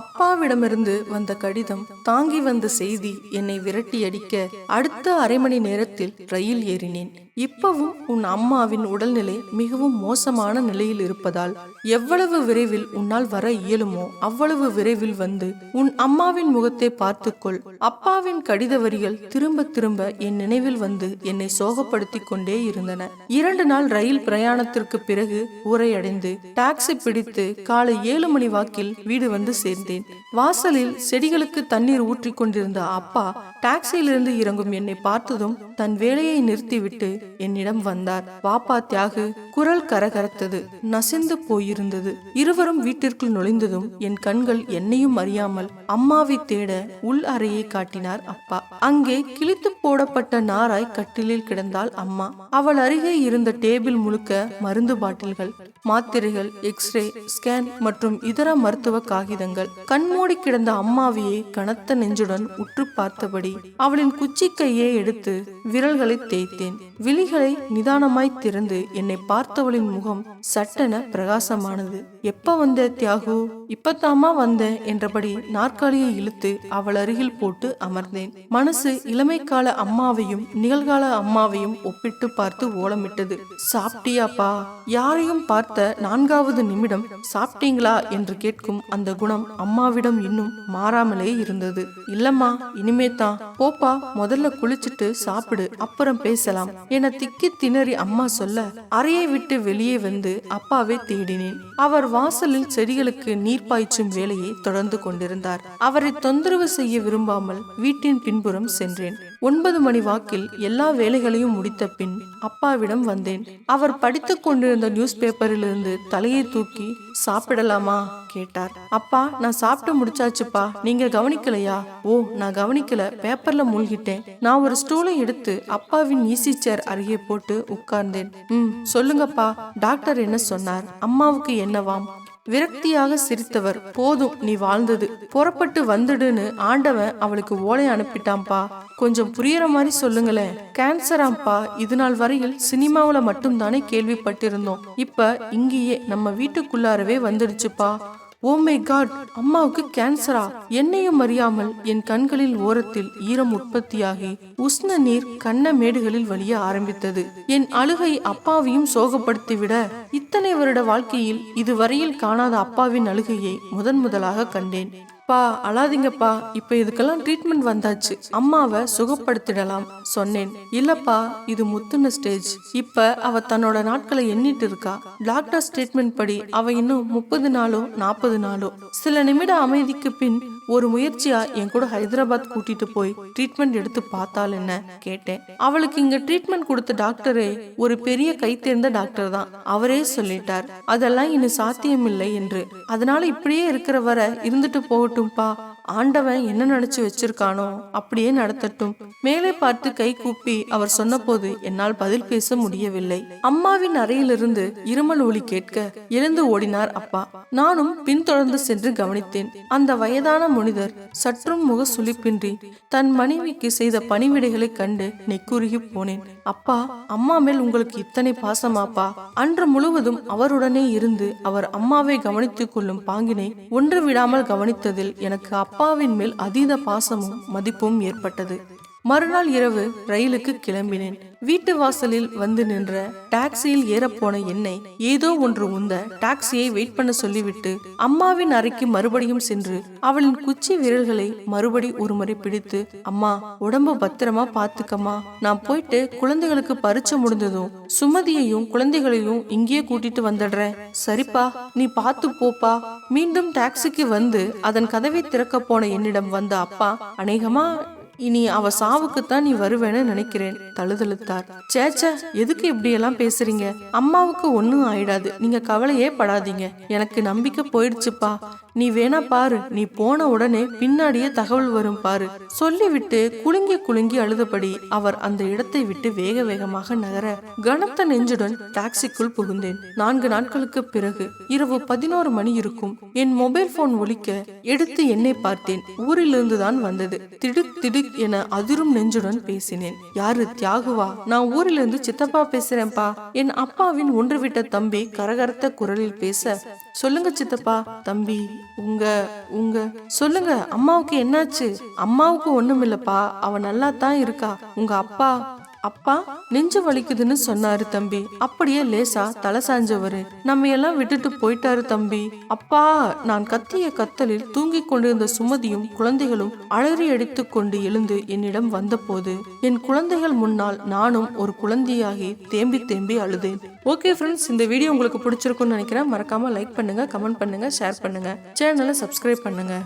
அப்பாவிடமிருந்து வந்த கடிதம் தாங்கி வந்த செய்தி என்னை விரட்டி அடிக்க அடுத்த அரை மணி நேரத்தில் ரயில் ஏறினேன். இப்பவும் உன் அம்மாவின் உடல்நிலை மிகவும் மோசமான நிலையில் இருப்பதால் எவ்வளவு விரைவில் உன்னால் வர இயலுமோ அவ்வளவு விரைவில் வந்து உன் அம்மாவின் முகத்தை பார்த்துக்கொள். அப்பாவின் கடித வரிகள் திரும்ப திரும்ப என் நினைவில் வந்து என்னை சோகப்படுத்தி கொண்டே இருந்தன. இரண்டு நாள் ரயில் பிரயாணத்திற்கு பிறகு உரையடைந்து டாக்ஸி பிடித்து காலை ஏழு மணி வாக்கில் வீடு வந்து சேர்ந்தேன். வாசலில் செடிகளுக்கு தண்ணீர் ஊற்றிக் கொண்டிருந்த அப்பா டாக்ஸியிலிருந்து இறங்கும் என்னை பார்த்ததும் தன் வேலையை நிறுத்திவிட்டு என்னிடம் வந்தார். வாப்பா தியாகு குரல் கரகரத்தது நசிந்து போயிருந்தது. இருவரும் வீட்டிற்குள் நுழைந்ததும் என் கண்கள் என்னையும் அறியாமல் அம்மாவை தேட உள் அறையை காட்டினார் அப்பா. அங்கே கிழித்து போடப்பட்ட நாராய் கட்டிலில் கிடந்தாள் அம்மா. அவள் அருகே இருந்த டேபிள் முழுக்க மருந்து பாட்டில்கள் மாத்திரைகள் எக்ஸ்ரே ஸ்கேன் மற்றும் இதர மருத்துவ காகிதங்கள் கண்மூடி கிடந்த அம்மாவியை கனத்த நெஞ்சுடன் உற்று பார்த்தபடி அவளின் குச்சி கையை எடுத்து விரல்களை தேய்த்தேன். விழிகளை நிதானமாய் திறந்து என்னை பார்த்தவளின் முகம் சட்டென பிரகாசமானது. எப்ப வந்த தியாகு? இப்பத்தாமா வந்த? என்றபடி நாற்காலியை இழுத்து அவள் அருகில் போட்டு அமர்ந்தேன். மனசு இளமை கால அம்மாவையும் நிகழ்கால அம்மாவையும் ஒப்பிட்டு பார்த்து ஓலமிட்டது. சாப்பிட்டியாப்பா? யாரையும் பார்த்த நான்காவது நிமிடம் சாப்பிட்டீங்களா? என்று கேட்கும் அந்த குணம் அம்மாவிடம் இன்னும் மாறாமலே இருந்தது. இல்லம்மா இனிமே தான் போப்பா முதல்ல குளிச்சுட்டு சாப்பிடு அப்புறம் பேசலாம் என திக்கி திணறி அம்மா சொல்ல அறையை விட்டு வெளியே வந்து அப்பாவை தேடினேன். அவர் வாசலில் செடிகளுக்கு நீர் பாய்ச்சும் வேலையை தொடர்ந்து கொண்டிருந்தார். அவரை தொந்தரவு செய்ய விரும்பாமல் வீட்டின் பின்புறம் சென்றேன். ஒன்பது மணி வாக்கில் எல்லா வேலைகளையும் முடித்த பின் அப்பாவிடம் வந்தேன். அவர் படித்துக் கொண்டிருந்த நியூஸ் பேப்பரிலிருந்து தலையை தூக்கி சாப்பிடலாமா? கேட்டார். அப்பா நான் சாப்பிட்டு முடிச்சாச்சுப்பா. நீங்க கவனிக்கலையா? ஓ நான் கவனிக்கல. பேப்பர்ல மூழ்கிட்டேன். நான் ஒரு ஸ்டூலை எடுத்து அப்பாவின் ஈசி சேர் அருகே போட்டு உட்கார்ந்தேன். ம் சொல்லுங்கப்பா. டாக்டர் என்ன சொன்னார்? அம்மாவுக்கு என்னவாம்? விரக்தியாக சிரித்தவர் போதும் நீ வாழ்ந்தது. புறப்பட்டு வந்துடுன்னு ஆண்டவன் அவளுக்கு ஓலை அனுப்பிட்டான்பா. கொஞ்சம் புரியற மாதிரி சொல்லுங்களேன். கேன்சராம்பா இது நாள் வரையில் சினிமாவில் மட்டும் தானே கேள்விப்பட்டிருந்தோம். இப்ப இங்கேயே நம்ம வீட்டுக்குள்ளாரவே வந்துடுச்சுப்பா. ஓ மை காட் அம்மாவுக்கு கேன்சரா என்னையும் அறியாமல் என் கண்களில் ஓரத்தில் ஈரம் உற்பத்தியாகி உஷ்ண நீர் கண்ண மேடுகளில் வழிய ஆரம்பித்தது. என் அழுகை அப்பாவையும் சோகப்படுத்திவிட இத்தனை வருட வாழ்க்கையில் இதுவரையில் காணாத அப்பாவின் அழுகையை முதன் முதலாக கண்டேன். பா அழாதீங்கப்பா. இப்ப இதுக்கெல்லாம் ட்ரீட்மெண்ட் வந்தாச்சு. அம்மாவை சுகப்படுத்திடலாம் சொன்னேன். இல்லப்பா இது முத்துன ஸ்டேஜ் இப்ப அவ தன்னோட நாட்களை எண்ணிட்டு இருக்கா. டாக்டர் ஸ்டேட்மெண்ட் படி அவ இன்னும் முப்பது நாளோ நாற்பது நாளோ. சில நிமிட அமைதிக்கு பின் ஒரு முயற்சியா என் கூட ஹைதராபாத் கூட்டிட்டு போய் ட்ரீட்மெண்ட் எடுத்து பார்த்தால் என்ன கேட்டேன். அவளுக்கு இங்க ட்ரீட்மெண்ட் கொடுத்த டாக்டரே ஒரு பெரிய கை தேர்ந்த டாக்டர் தான். அவரே சொல்லிட்டார். அதெல்லாம் இன்னும் சாத்தியமில்லை என்று. அதனால இப்படியே இருக்கிற வர இருந்துட்டு போகட்டும்பா. ஆண்டவன் என்ன நினைச்சு வச்சிருக்கானோ அப்படியே நடத்தட்டும். மேலே பார்த்து கை கூப்பி அவர் சொன்னபோது என்னால் பதில் பேச முடியவில்லை. அம்மாவின் அறையிலிருந்து இருமல் ஒளி கேட்க எழுந்து ஓடினார் அப்பா. நானும் பின்தொடர்ந்து சென்று கவனித்தேன். அந்த வயதான மனிதர் சற்றும் முக சுளிப்பின்றி தன் மனைவிக்கு செய்த பணிவிடைகளை கண்டு நெக்குருகி போனேன். அப்பா அம்மா மேல் உங்களுக்கு இத்தனை பாசமாப்பா? அன்று முழுவதும் அவருடனே இருந்து அவர் அம்மாவை கவனித்துக் கொள்ளும் பாங்கினை ஒன்று விடாமல் கவனித்ததில் எனக்கு அப்பாவின் மேல் அதீத பாசமும் மதிப்பும் ஏற்பட்டது. மறுநாள் இரவு ரயிலுக்கு கிளம்பினேன். வீட்டு வாசலில் வந்து நின்ற டாக்ஸியில் ஏறப்போன என்னை ஏதோ ஒன்று உந்த டாக்ஸியை வெயிட் பண்ண சொல்லிவிட்டு அம்மாவின் அறைக்கு மறுபடியும் சென்று அவளின் குச்சி விரல்களை மறுபடி ஒரு முறை பிடித்து அம்மா உடம்பு பத்திரமா பாத்துக்கம்மா. நான் போயிட்டு குழந்தைகளுக்கு பரிச்சை முடிந்ததும் சுமதியையும் குழந்தைகளையும் இங்கேயே கூட்டிட்டு வந்துடுறேன். சரிப்பா நீ பார்த்து போப்பா. மீண்டும் டாக்ஸிக்கு வந்து அதன் கதவை திறக்க போன என்னிடம் வந்த அப்பா அநேகமா இனி அவ சாவுக்குத்தான் நீ வருவேன்னு நினைக்கிறேன் தழுதழுத்தார். சேச்ச எதுக்கு இப்படியெல்லாம் பேசுறீங்க? அம்மாவுக்கு ஒன்னும் ஆயிடாது. நீங்க கவலையே படாதீங்க. எனக்கு நம்பிக்கை போயிடுச்சுப்பா. நீ வேணா பாரு நீ போன உடனே பின்னாடியே தகவல் வரும் பாரு. சொல்லிவிட்டு குலுங்கி குலுங்கி அழுதபடி அவர் அந்த இடத்தை விட்டு வேக வேகமாக நகர கனத்த நெஞ்சுடன் டாக்ஸிக்குள் புகுந்தேன். நான்கு நாட்களுக்கு பிறகு இரவு பதினோரு மணி இருக்கும். என் மொபைல் போன் ஒலிக்க எடுத்து என்னை பார்த்தேன். ஊரிலிருந்து தான் வந்தது. திடுக் திடுக் என அதிரும் நெஞ்சுடன் பேசினேன். யாரு தியாகுவா? நான் ஊரிலிருந்து சித்தப்பா பேசுறேன்பா என் அப்பாவின் ஒன்றுவிட்ட தம்பி கரகரத்த குரலில் பேச சொல்லுங்க சித்தப்பா. தம்பி உங்க உங்க. சொல்லுங்க அம்மாவுக்கு என்னாச்சு? அம்மாவுக்கு ஒண்ணும் இல்லப்பா அவ நல்லா தான் இருக்கா. உங்க அப்பா? அப்பா நெஞ்சு வலிக்குதுன்னு சொன்னாரு தம்பி. அப்படியே லேசா தலை சாஞ்சவரு நம்ம எல்லாம் விட்டுட்டு போயிட்டாரு தம்பி. அப்பா நான் கத்திய கத்தலில் தூங்கிக் கொண்டிருந்த சுமதியும் குழந்தைகளும் அலறி அடித்துக் கொண்டு எழுந்து என்னிடம் வந்தபோது என் குழந்தைகள் முன்னால் நானும் ஒரு குழந்தையாகி தேம்பி தேம்பி அழுதேன். ஓகே ஃப்ரெண்ட்ஸ் இந்த வீடியோ உங்களுக்கு பிடிச்சிருக்கும்னு நினைக்கிறேன். மறக்காம லைக் பண்ணுங்க கமெண்ட் பண்ணுங்க ஷேர் பண்ணுங்க. சேனலை சப்ஸ்கிரைப் பண்ணுங்க.